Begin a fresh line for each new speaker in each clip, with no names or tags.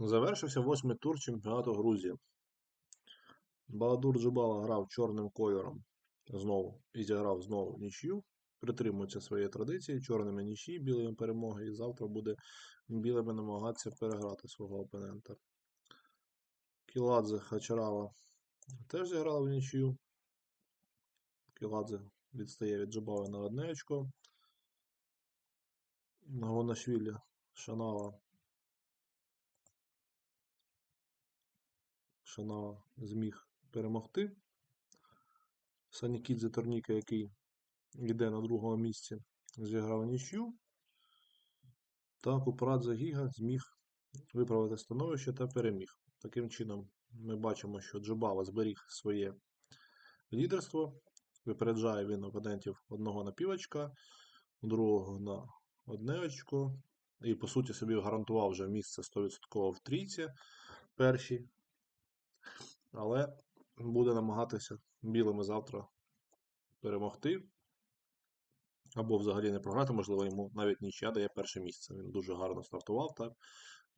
Завершився восьмий тур чемпіонату Грузії. Багадур Джубала грав чорним кольором знову і зіграв знову нічию. Притримується своєї традиції, чорними нічі, білими перемоги, і завтра буде білими намагатися переграти свого опонента. Кіладзе Хачарава теж зіграла в нічию. Кіладзе відстає від Джубала на одне очко. Гонашвілі Шанава Шанава зміг перемогти. Санікідзе Торніка, який йде на другому місці, зіграв нічю. Та Купрадзе Гіга зміг виправити становище та переміг. Таким чином, ми бачимо, що Джубава зберіг своє лідерство. Випереджає він опонентів одного на півочка, другого на одне очко. І, по суті, собі гарантував вже місце 100% в трійці першій. Але буде намагатися білими завтра перемогти. Або взагалі не програти, можливо, йому навіть нічия дає перше місце. Він дуже гарно стартував, так,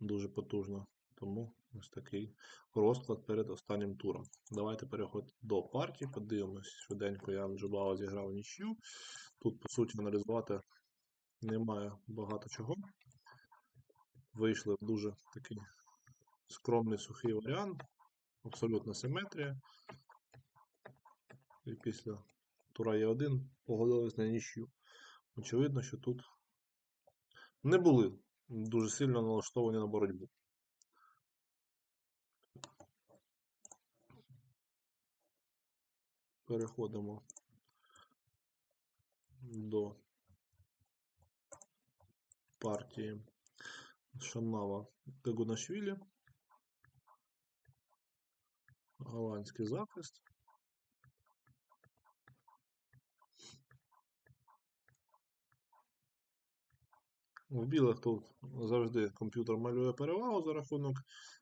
дуже потужно. Тому ось такий розклад перед останнім туром. Давайте переходимо до партії, подивимось. Швиденько Ян Джубава зіграв нічю. Тут, по суті, аналізувати немає багато чого. Вийшли дуже такий скромний сухий варіант. Абсолютна симетрія. І після тура Є1 погодились на нічю. Очевидно, що тут не були дуже сильно налаштовані на боротьбу. Переходимо до партії Шанава Кагунашвілі. Голландський захист. В білих тут завжди комп'ютер малює перевагу за рахунок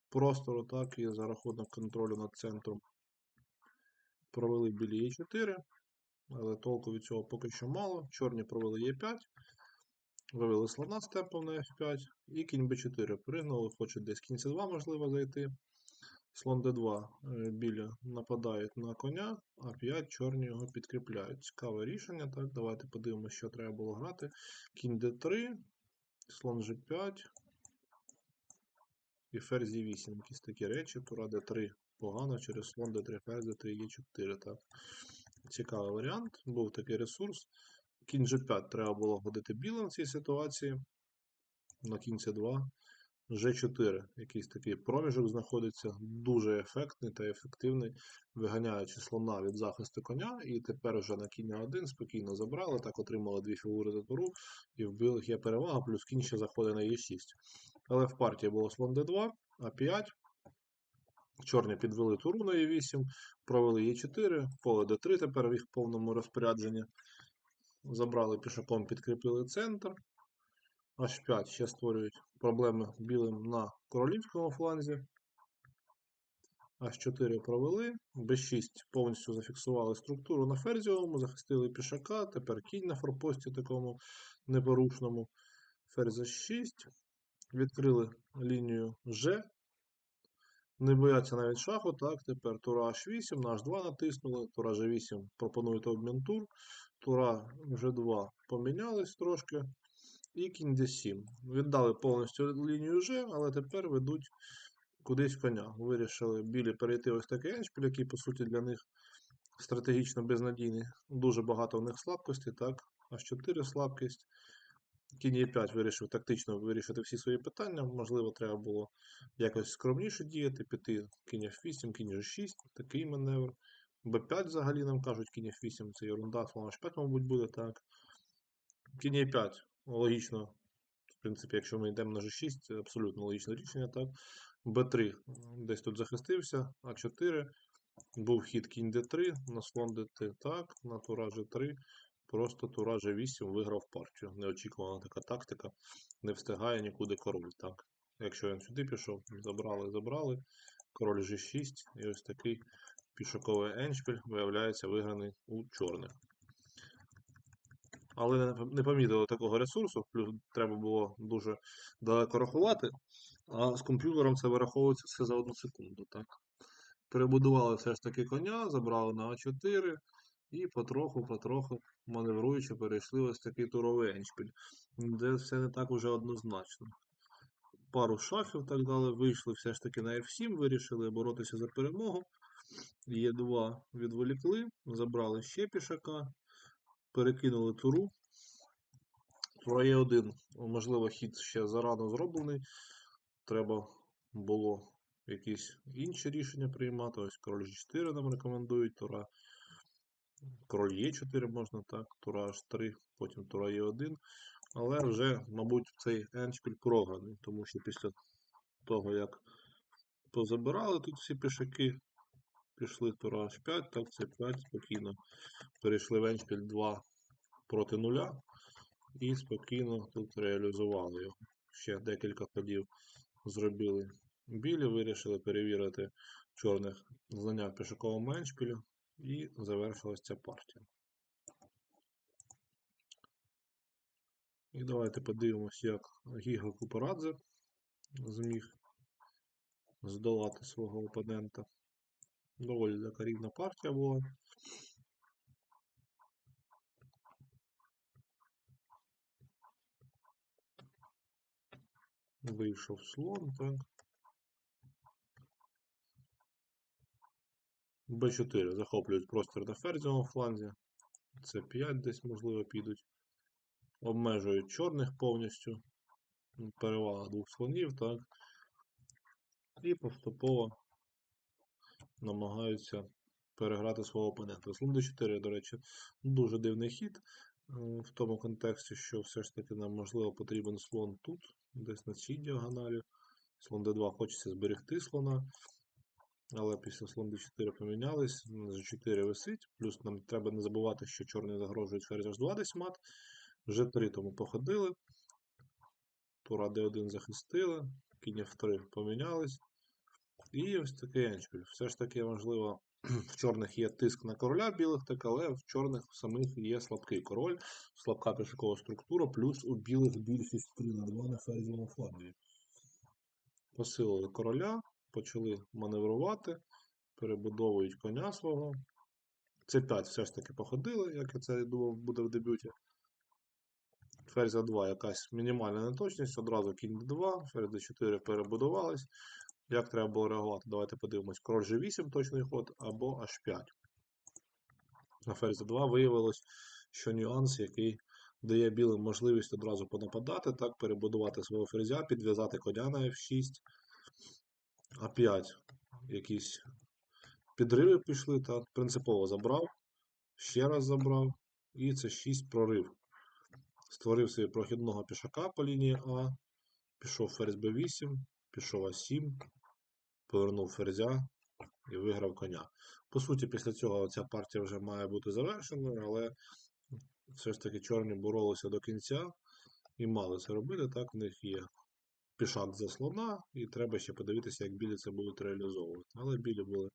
простору, так і за рахунок контролю над центром. Провели білі Е4, але толку від цього поки що мало. Чорні провели Е5, вивели слона з темпом на F5 і кінь Б4 пригнули, хочуть десь кінь С2 можливо зайти. Слон d2 е, білі нападають на коня, а 5 чорні його підкріпляють. Цікаве рішення. Так, давайте подивимося, що треба було грати. Кінь d3, слон g5 і ферзь e8. Якісь такі речі. Тура d3 погано, через слон d3, ферзь d3, e4. Так. Цікавий варіант. Був такий ресурс. Кінь g5 треба було ходити білим в цій ситуації. На кінь c2. G4, якийсь такий проміжок знаходиться, дуже ефектний та ефективний, виганяючи слона від захисту коня, і тепер вже на кінь 1 спокійно забрали, так отримали дві фігури за туру, і в білих є перевага, плюс кінь ще заходить на Е6. Але в партії було слон d2, А5. Чорні підвели туру на Е8, провели Е4, поле d3 тепер в їх повному розпорядженні. Забрали пішаком, підкріпили центр. H5 ще створюють проблеми білим на королівському фланзі. H4 провели. B6 повністю зафіксували структуру на ферзіовому, захистили пішака, тепер кінь на форпості такому непорушному. Ферзь 6. Відкрили лінію G. Не бояться навіть шаху. Так, тепер тура H8, на H2 натиснули, тура G8 пропонуєте обмін тур. Тура G2 помінялись трошки. І кінь d7. Віддали повністю лінію G, але тепер ведуть кудись коня. Вирішили білі перейти ось такий еншпіль, який, по суті, для них стратегічно безнадійний. Дуже багато в них слабкості, так. H4 слабкість. Кінь Е5 вирішив тактично вирішити всі свої питання. Можливо, треба було якось скромніше діяти, піти кінь F8, кінь G6, такий маневр. Б5 взагалі нам кажуть, кінь F8 це ерунда, слон H5, мабуть, буде так. Кінь Е5 логічно, в принципі, якщо ми йдемо на G6, це абсолютно логічне рішення, так. Б3 десь тут захистився, А4, був хід кінь Д3, на слон Д3, так, на тура G3, просто тура G8 виграв партію. Неочікувана така тактика, не встигає нікуди король, так. Якщо він сюди пішов, забрали, забрали, король G6, і ось такий пішаковий еншпіль виявляється виграний у чорних але не помітили такого ресурсу, плюс треба було дуже далеко рахувати. А з комп'ютером це вираховується все за одну секунду, так? Перебудували все ж таки коня, забрали на А4 і потроху-потроху, маневруючи, перейшли ось такий туровий еншпіль, де все не так уже однозначно. Пару шахів так дали, вийшли все ж таки на F7, вирішили боротися за перемогу. Є2 відволікли, забрали ще пішака, перекинули туру. Тура Е1, можливо, хід ще зарано зроблений. Треба було якісь інші рішення приймати. Ось король G4 нам рекомендують, тура. Король Е4 можна так, тура H3, потім тура Е1. Але вже, мабуть, цей еншпіль програний, тому що після того, як позабирали тут всі пішаки, пішли тура H5, так, це 5 спокійно. Перейшли в еншпіль 2 проти 0 і спокійно тут реалізували його. Ще декілька ходів зробили білі, вирішили перевірити чорних знання в пішаковому еншпілі і завершилась ця партія. І давайте подивимось, як Гіга Купарадзе зміг здолати свого опонента. Доволі така рівна партія була. Вийшов слон, так. Б4 захоплюють простір на ферзівому фланзі. Це 5 десь, можливо, підуть. Обмежують чорних повністю. Перевага двох слонів, так. І поступово намагаються переграти свого опонента. Слон d4, до речі, дуже дивний хід е, в тому контексті, що все ж таки нам, можливо, потрібен слон тут, десь на цій діагоналі. Слон d2 хочеться зберегти слона. Але після слон d4 помінялись, g4 висить, плюс нам треба не забувати, що чорний загрожують ферзь h2 десь мат. G3 тому походили. Тура d1 захистили, кінь f3 помінялись. І ось такий еншпіль. Все ж таки, можливо, в чорних є тиск на короля білих, так, але в чорних самих є слабкий король, слабка пішакова структура, плюс у білих більшість 3 на 2 на ферзівому флангі. Посилили короля, почали маневрувати, перебудовують коня свого. Це 5 все ж таки походили, як я це думав, буде в дебюті. Ферзь 2 якась мінімальна неточність, одразу кінь d2, ферзь d4 перебудувались. Як треба було реагувати? Давайте подивимось. Король G8 точний ход або H5. На ферзь 2 виявилось, що нюанс, який дає білим можливість одразу понападати, так, перебудувати свого ферзя, підв'язати коня на F6. А5 якісь підриви пішли, так, принципово забрав, ще раз забрав, і це 6 прорив. Створив собі прохідного пішака по лінії А, пішов ферзь b8, пішов А7, повернув ферзя і виграв коня. По суті, після цього ця партія вже має бути завершеною, але все ж таки чорні боролися до кінця і мали це робити. Так, в них є пішак за слона, і треба ще подивитися, як білі це будуть реалізовувати. Але білі були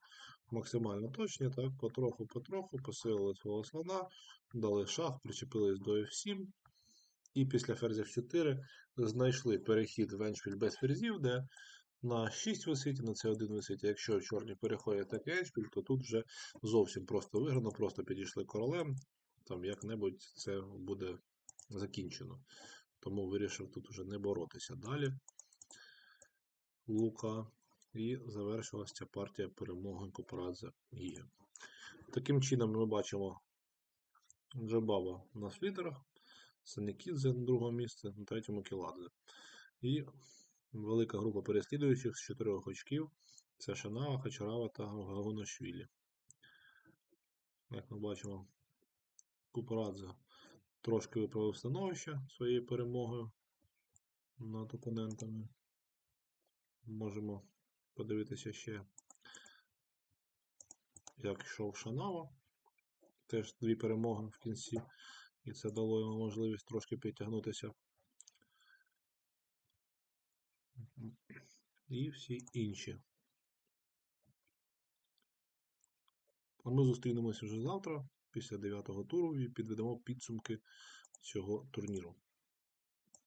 максимально точні, так, потроху-потроху посилили свого слона, дали шах, причепились до F7. І після ферзів 4 знайшли перехід в еншпіль без ферзів, де на 6 висить, на це 1 висить. Якщо чорні переходять так еншпіль, то тут вже зовсім просто виграно, просто підійшли королем, там як-небудь це буде закінчено. Тому вирішив тут уже не боротися далі. Лука. І завершилася ця партія перемоги Купарадзе Гія. Таким чином ми бачимо Джабаба на лідерах. Санікідзе на другому місці, на третьому Кіладзе. І велика група переслідуючих з чотирьох очків це Шанава, Хачарава та Гагонашвілі. Як ми бачимо, Купарадзе трошки виправив становище своєю перемогою над опонентами. Можемо подивитися ще, як йшов Шанава. Теж дві перемоги в кінці. І це дало йому можливість трошки підтягнутися. І всі інші. А ми зустрінемося вже завтра, після 9-го туру, і підведемо підсумки цього турніру.